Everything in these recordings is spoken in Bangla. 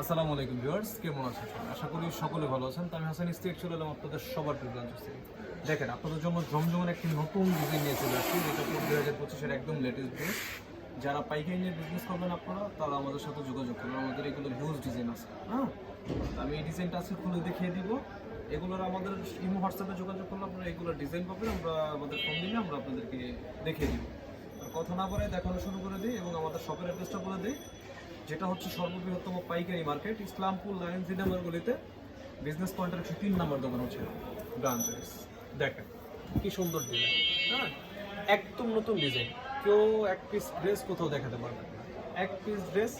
আসসালামু আলাইকুম ভিউয়ার্স, কেমন আছেন আশা করি সকলে ভালো আছেন। আমি হাসান ইস্তেক চলে এলাম আপনাদের সবার প্রিভিলেন্স দেখেন, আপনাদের জন্য জমজমের একটি নতুন ডিজাইন নিয়ে চলে আসছি, যেটা দুই হাজার পঁচিশের একদম লেটেস্ট ড্রেস যারা পাইকারি নিয়ে বিজনেস করবেন আপনারা, তারা আমাদের সাথে যোগাযোগ করবেন। আমাদের এগুলো হিউজ ডিজাইন আছে হ্যাঁ? আমি এই ডিজাইনটা আজকে খুলে দেখিয়ে দিব। এগুলোর আমাদের ইমো হোয়াটসঅ্যাপে যোগাযোগ করলে আপনারা এগুলো ডিজাইন পাবেন। আমরা আমাদের ফোন দিলে আমরা আপনাদেরকে দেখিয়ে দিব। কথা না বলে দেখানো শুরু করে দিই এবং আমাদের শপের অ্যাড্রেসটা বলে দিই। যেটা হচ্ছে সর্ববৃহত্তম পাইকারি মার্কেট, ইসলামপুর লায়ন সিনেমার গলিতে বিজনেস পয়েন্টের একশো তিন নম্বর দোকান হচ্ছে ব্রাঞ্চ দেখেন, কি সুন্দর ডিজাইন হ্যাঁ একদম নতুন ডিজাইন কেউ এক পিস ড্রেস কোথাও দেখাতে পারবেন না। এক পিস ড্রেস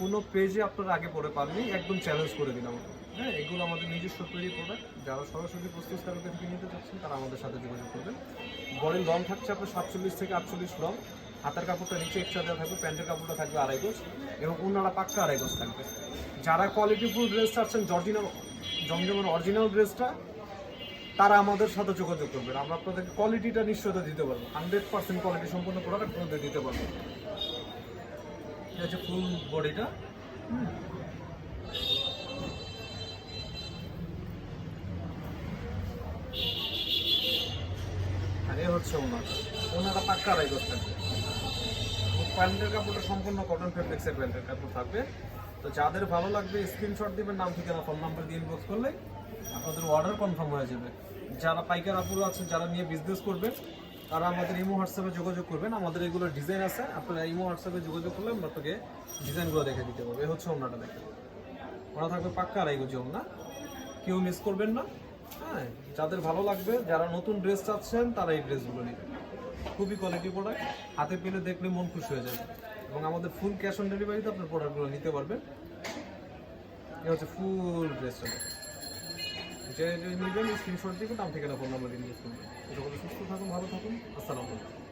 কোনো পেজে আপনারা আগে পরে পাননি, একদম চ্যালেঞ্জ করে দিন আমাকে হ্যাঁ এগুলো আমাদের নিজস্ব তৈরি প্রোডাক্ট যারা সরাসরি প্রস্তুতকারকের থেকে নিতে চাচ্ছেন, তারা আমাদের সাথে যোগাযোগ করবেন। বডির লং থাকছে আপনার সাতচল্লিশ থেকে আটচল্লিশ লং হাতের কাপড়টা নিচে এক্সট্রা দেওয়া থাকবে, প্যান্টের কাপড়টা থাকবে আড়াই গোজ এবং অন্যরা পাক্কা আড়াই গোজ থাকবে। যারা কোয়ালিটিফুল ড্রেস চাচ্ছেন জর্জিনাল জমজমের অরিজিনাল ড্রেসটা তারা আমাদের সাথে যোগাযোগ করবেন। আমরা আপনাদেরকে কোয়ালিটিটা নিশ্চয়তা দিতে পারব। হান্ড্রেড পার্সেন্ট কোয়ালিটি সম্পূর্ণ প্রোডাক্ট আপনাদের দিতে পারব। এটা হচ্ছে ফুল বডিটা আর এ হচ্ছে ওনার। ওনারা পাক্কা আড়াই থাকবে। প্যান্টের কাপড়টা সম্পূর্ণ কটন ফেব্রিক্সের প্যান্টের কাপড় থাকবে। তো যাদের ভালো লাগবে স্ক্রিনশট দিবেন, নাম, ঠিকানা ফোন নাম্বার দিয়ে ইনবক্স করলে আপনাদের অর্ডার কনফার্ম হয়ে যাবে। যারা পাইকার আপুরো আছে, যারা নিয়ে বিজনেস করবেন, তারা আমাদের ইমো হোয়াটসঅ্যাপে যোগাযোগ করবেন। আমাদের এগুলো ডিজাইন আছে, আপনারা ইমো হোয়াটসঅ্যাপে যোগাযোগ করলে আমরা আপনাকে ডিজাইনগুলো দেখে দিতে পারব। এই হচ্ছে ওনাটা দেখে ওনা থাকবে পাক্কা আড়াই গজি ওনা কেউ মিস করবেন না। হ্যাঁ যাদের ভালো লাগবে, যারা নতুন ড্রেস চাচ্ছেন, তারা এই ড্রেসগুলো নেবেন। খুবই কোয়ালিটি প্রোডাক্ট হাতে পেলে দেখলে মন খুশি হয়ে যাবে। এবং আমাদের ফুল ক্যাশ অন ডেলিভারিতে আপনার প্রোডাক্টগুলো নিতে পারবেন। এটা হচ্ছে ফুল ড্রেসটা যে নিবেন স্ক্রিনশট দিবেন আমি ঠিকানা ফোন নাম্বার দিয়ে নিউজ সুস্থ থাকুন, ভালো থাকুন। আসসালামু আলাইকুম।